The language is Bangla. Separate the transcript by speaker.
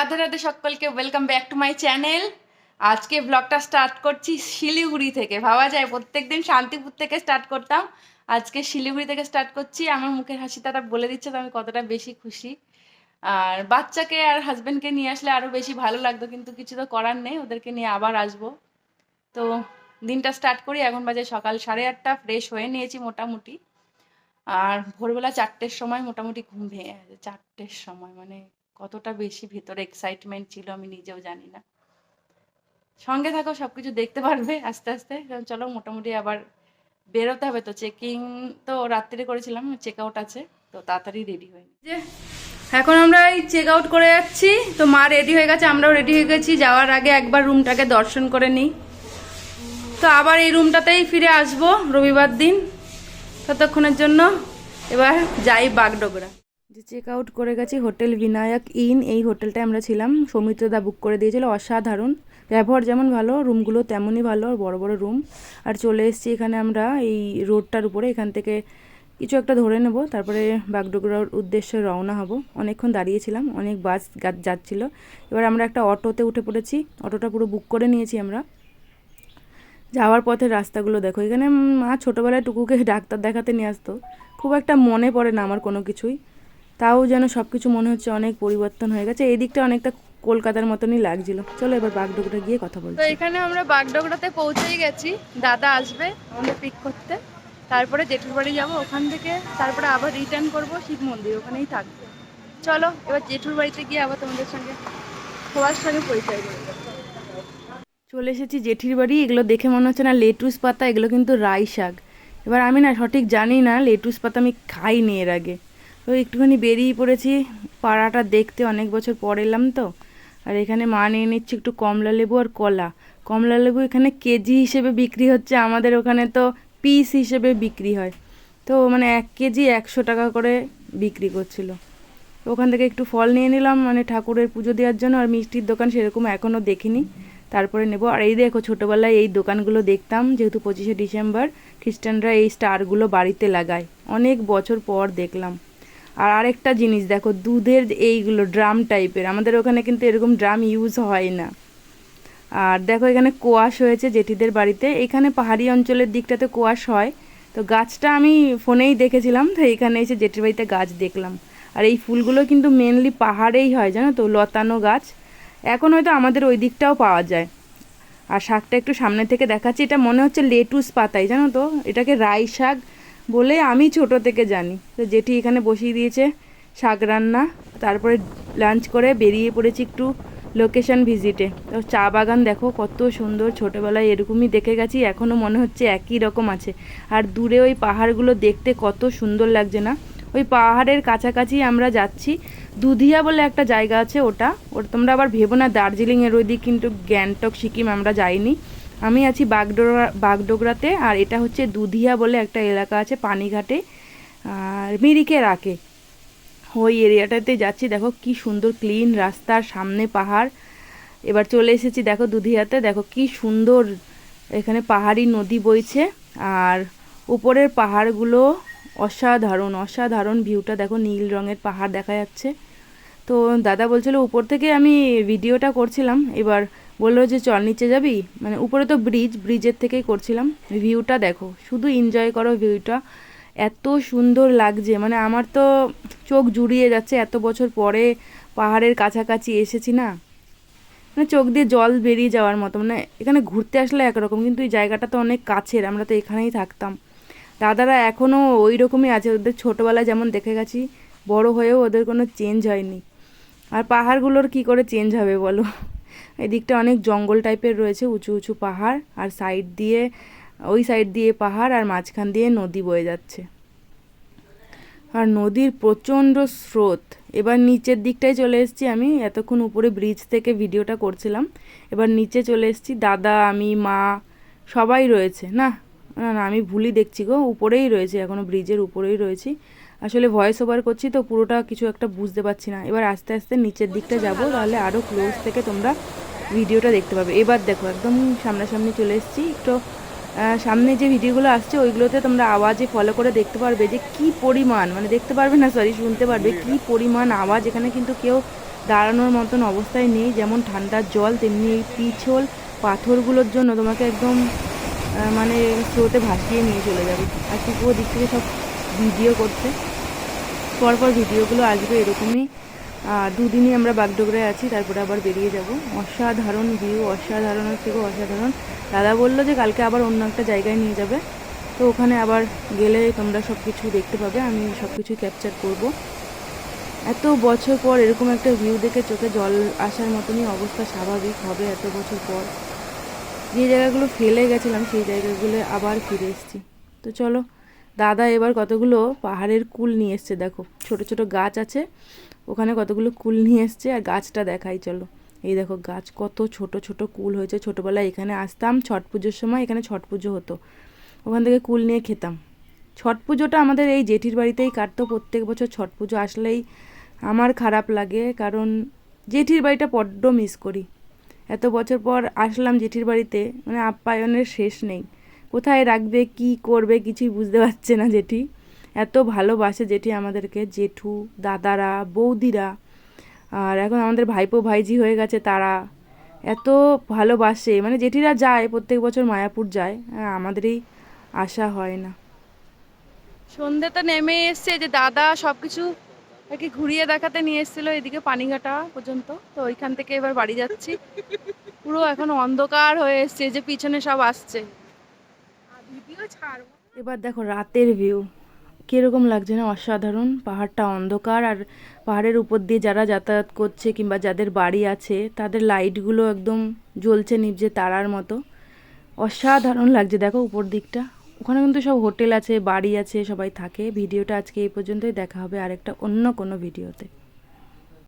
Speaker 1: রাধে রাধে সকলকে welcome back to my channel আজকে ব্লগটা স্টার্ট করছি শিলিগুড়ি থেকে। ভাবা যায়, প্রত্যেকদিন শান্তিপুর থেকে স্টার্ট করতাম। আজকে শিলিগুড়ি থেকে স্টার্ট করছি। আমার মুখের হাসি তারা বলে দিচ্ছে তো আমি কতটা বেশি খুশি। আর বাচ্চাকে আর হাজব্যান্ডকে নিয়ে আসলে আরও বেশি ভালো লাগতো, কিন্তু কিছু তো করার নেই, ওদেরকে নিয়ে আবার আসব। তো দিনটা স্টার্ট করি, এখন বাজে সকাল সাড়ে আটটা ফ্রেশ হয়ে নিয়েছি মোটামুটি। আর ভোরবেলা চারটের সময় মোটামুটি ঘুম ভেঙে গেছে, চারটের সময় মানে কতটা বেশি ভেতরে এক্সাইটমেন্ট ছিল আমি নিজেও জানি না। সঙ্গে থাকো সব কিছু দেখতে পারবে আস্তে আস্তে। কারণ চলো, মোটামুটি আবার বেরোতে হবে তো। চেকিং তো রাত্রে করেছিলাম চেক আউট আছে, তো তাড়াতাড়ি রেডি হয়ে যে, এখন আমরা এই চেক আউট করে যাচ্ছি। তো মা রেডি হয়ে গেছে, আমরাও রেডি হয়ে গেছি। যাওয়ার আগে একবার রুমটাকে দর্শন করে নিই। তো আবার এই রুমটাতেই ফিরে আসব রবিবার দিন, ততক্ষণের জন্য। এবার যাই বাগডোগরা। যে চেক আউট করে গেছি হোটেল বিনায়ক ইন, এই হোটেলটায় আমরা ছিলাম। সৌমিত্রদা বুক করে দিয়েছিল, অসাধারণ। ব্যবহার যেমন ভালো রুমগুলো তেমনই ভালো আর বড় বড় রুম আর চলে এসেছি এখানে আমরা, এই রোডটার উপরে, এখান থেকে কিছু একটা ধরে নেব। তারপরে বাগডোগরার উদ্দেশ্যে রওনা হব। অনেকক্ষণ দাঁড়িয়েছিলাম, অনেক বাস যাচ্ছিল। এবার আমরা একটা অটোতে উঠে পড়েছি। অটোটা পুরো বুক করে নিয়েছি আমরা। যাওয়ার পথে রাস্তাগুলো দেখো। এখানে মা ছোটোবেলায় টুকুকে ডাক্তার দেখাতে নিয়ে আসতো। খুব একটা মনে পড়ে না আমার কোনো কিছুই। তাও যেন সব কিছু মনে হচ্ছে অনেক পরিবর্তন হয়ে গেছে। এই দিকটা অনেকটা কলকাতার মতনই লাগছিল। চলো এবার বাগডোগরা গিয়ে কথা বলছি। তো এখানে আমরা বাগডোগরাতে পৌঁছেই গেছি। দাদা আসবে আমাদের পিক করতে। তারপরে জেঠুর বাড়ি যাব। ওখান থেকে তারপরে আবার রিটার্ন করব। শিব মন্দির ওখানেই থাকব। চলো এবার জেঠুর বাড়িতে গিয়ে আবার তোমাদের সঙ্গে সবার সঙ্গে পরিচয় করব চলে এসেছি জেঠির বাড়ি। এগুলো দেখে মনে হচ্ছে না লেটুস পাতা এগুলো কিন্তু রাই শাক এবার আমি না সঠিক জানি না লেটুস পাতা আমি খাইনি এর আগে। তো একটুখানি বেরিয়ে পড়েছি। পাড়াটা দেখতে অনেক বছর পর এলাম তো। আর এখানে মা নিয়ে নিচ্ছে একটু কমলা লেবু আর কলা। কমলা লেবু এখানে কেজি হিসেবে বিক্রি হচ্ছে, আমাদের ওখানে তো পিস হিসেবে বিক্রি হয়। তো মানে এক কেজি একশো টাকা করে বিক্রি করছিল। ওখান থেকে একটু ফল নিয়ে নিলাম মানে ঠাকুরের পুজো দেওয়ার জন্য, আর মিষ্টির দোকান সেরকম এখনও দেখিনি। তারপরে নেব। আর এই দেখো ছোটোবেলায় এই দোকানগুলো দেখতাম, যেহেতু পঁচিশে ডিসেম্বর, খ্রিস্টানরা এই স্টারগুলো বাড়িতে লাগায়। অনেক বছর পর দেখলাম। আর আরেকটা জিনিস দেখো, দুধের এইগুলো ড্রাম টাইপের, আমাদের ওখানে কিন্তু এরকম ড্রাম ইউজ হয় না। আর দেখো এখানে কোয়াশ হয়েছে জেঠিদের বাড়িতে, এখানে পাহাড়ি অঞ্চলের দিকটাতে কোয়াশ হয়। তো গাছটা আমি ফোনেই দেখেছিলাম, তো এখানে এসে জেঠির বাড়িতে গাছ দেখলাম। আর এই ফুলগুলো কিন্তু মেনলি পাহাড়েই হয়, জানো তো, লতানো গাছ। এখন হয়তো আমাদের ওই দিকটাও পাওয়া যায়। আর শাকটা একটু সামনে থেকে দেখাচ্ছি, এটা মনে হচ্ছে লেটুস পাতাই, জানো তো? এটাকে রাই শাক বলে আমি ছোট থেকে জানি। তো জেঠি এখানে বসিয়ে দিয়েছে শাক রান্না। তারপরে লাঞ্চ করে বেরিয়ে পড়েছি একটু লোকেশন ভিজিটে তো চা বাগান দেখো, কত সুন্দর। ছোটোবেলায় এরকমই দেখে গেছি এখনও মনে হচ্ছে একই রকম আছে। আর দূরে ওই পাহাড়গুলো দেখতে কত সুন্দর লাগছে না? ওই পাহাড়ের কাছাকাছি আমরা যাচ্ছি, দুধিয়া বলে একটা জায়গা আছে ওটা। ওটা তোমরা আবার ভেবো না, দার্জিলিংয়ের ওই দিক কিন্তু গ্যাংটক, সিকিম আমরা যাইনি। আমি আছি বাগডোগরা বাগডোগরাতে, আর এটা হচ্ছে দুধিয়া বলে একটা এলাকা আছে পানিঘাটে, আর মিরিকে রাখে। ওই এরিয়াটাতে যাচ্ছি, দেখো কি সুন্দর ক্লিন রাস্তার সামনে পাহাড়। এবার চলে এসেছি দেখো দুধিয়াতে, দেখো কি সুন্দর এখানে পাহাড়ি নদী বইছে, আর উপরের পাহাড়গুলো অসাধারণ অসাধারণ ভিউটা দেখো নীল রঙের পাহাড় দেখা যাচ্ছে। তো দাদা বলছিল উপর থেকে আমি ভিডিওটা করছিলাম, এবার বলল যে, চল নিচে যাবি? মানে উপরে তো ব্রিজ ব্রিজের থেকেই করছিলাম। ভিউটা দেখো, শুধু এনজয় করো ভিউটা এত সুন্দর লাগছে মানে আমার তো চোখ জুড়িয়ে যাচ্ছে, এত বছর পরে পাহাড়ের কাছাকাছি এসেছি না। মানে চোখ দিয়ে জল বেরিয়ে যাওয়ার মতো মানে এখানে ঘুরতে আসলে একরকম, কিন্তু এই জায়গাটা তো অনেক কাছের, আমরা তো এখানেই থাকতাম। দাদারা এখনও ওই রকমই আছে, ওদের ছোটোবেলায় যেমন দেখে গেছি, বড় হয়েও ওদের কোনো চেঞ্জ হয়নি। আর পাহাড়গুলোর কি করে চেঞ্জ হবে বলো? এদিকটা অনেক জঙ্গল টাইপের রয়েছে, উঁচু উঁচু পাহাড়, আর সাইড দিয়ে, ওই সাইড দিয়ে পাহাড়, আর মাঝখান দিয়ে নদী বয়ে যাচ্ছে। আর নদীর প্রচণ্ড স্রোত। এবার নিচের দিকটায় চলে এসেছি আমি, এতক্ষণ উপরে ব্রিজ থেকে ভিডিওটা করছিলাম। এবার নিচে চলে এসেছি, দাদা, আমি, মা, সবাই রয়েছে, না? না না, আমি ভুলই দেখছি গো, উপরেই রয়েছে এখনও ব্রিজের উপরেই রয়েছি। আসলে ভয়েস ওভার করছি তো পুরোটা কিছু একটা বুঝতে পারছি না। এবার আস্তে আস্তে নিচের দিকটা যাব তাহলে আরও ক্লোজ থেকে তোমরা ভিডিওটা দেখতে পাবে। এবার দেখো একদম সামনাসামনি চলে এসেছি। একটু সামনে যে ভিডিওগুলো আসছে ওইগুলোতে তোমরা আওয়াজে ফলো করে দেখতে পারবে যে কি পরিমাণ মানে দেখতে পারবে না সরি শুনতে পারবে কি পরিমাণ আওয়াজ। এখানে কিন্তু কেউ দাঁড়ানোর মতন অবস্থায় নেই যেমন ঠান্ডার জল তেমনি এই পিছল পাথরগুলোর জন্য তোমাকে একদম মানে স্রোতে ভাসিয়ে নিয়ে চলে যাবে। আর টুকু দিক থেকে সব ভিডিও করছে। পরপর ভিডিওগুলো আসবে এরকমই। দুদিনই আমরা বাগডোগরায় আছি, তারপরে আবার বেরিয়ে যাব। অসাধারণ ভিউ অসাধারণের থেকে অসাধারণ। দাদা বলল যে কালকে আবার অন্য একটা জায়গায় নিয়ে যাবে। তো ওখানে আবার গেলে তোমরা সব কিছু দেখতে পাবে, আমি সব কিছু ক্যাপচার করব। এত বছর পর এরকম একটা ভিউ দেখে চোখে জল আসার মতনই অবস্থা স্বাভাবিক হবে এত বছর পর। যে জায়গাগুলো ফেলে গেছিলাম, সেই জায়গাগুলো আবার ফিরে এসেছি। তো চলো দাদা এবার কতগুলো পাহাড়ের কুল নিয়ে এসছে, দেখো। ছোট ছোট গাছ আছে, ওখানে কতগুলো কুল নিয়ে এসছে, আর গাছটা দেখাই, চলো। এই দেখো গাছ, কত ছোট ছোট কুল হয়েছে। ছোটোবেলায় এখানে আসতাম, ছট পুজোর সময় এখানে ছট পুজো হতো। ওখান থেকে কুল নিয়ে খেতাম। ছট পুজোটা আমাদের এই জেঠির বাড়িতেই কাটতো। প্রত্যেক বছর ছট পুজো আসলেই আমার খারাপ লাগে, কারণ জেঠির বাড়িটা বড্ড মিস করি। এত বছর পর আসলাম জেঠির বাড়িতে মানে আপ্যায়নের শেষ নেই। কোথায় রাখবে, কি করবে কিছুই বুঝতে পারছে না জেঠি। এত ভালোবাসে জেঠি আমাদেরকে, জেঠু, দাদারা, বৌদিরা। আর এখন আমাদের ভাইপো ভাইজি হয়ে গেছে, তারা এত ভালোবাসে। মানে জেঠিরা যায়, প্রত্যেক বছর মায়াপুর যায় আর আমাদেরই আশা হয় না।
Speaker 2: সন্ধে তো নেমে এসছে, যে দাদা সবকিছু আর কি ঘুরিয়ে দেখাতে নিয়ে এসেছিল এদিকে পানিঘাটা পর্যন্ত। তো ওইখান থেকে এবার বাড়ি যাচ্ছি। পুরো এখন অন্ধকার হয়ে এসছে যে পিছনে সব আসছে। ছাড়বো
Speaker 1: এবার দেখো রাতের ভিউ কীরকম লাগছে না? অসাধারণ। পাহাড়টা অন্ধকার আর পাহাড়ের উপর দিয়ে যারা যাতায়াত করছে কিংবা যাদের বাড়ি আছে, তাদের লাইটগুলো একদম জ্বলছে নিভছে তারার মতো। অসাধারণ লাগছে। দেখো উপর দিকটা। ওখানে কিন্তু সব হোটেল আছে, বাড়ি আছে, সবাই থাকে। ভিডিওটা আজকে এই পর্যন্তই। দেখা হবে আরেকটা অন্য কোনো ভিডিওতে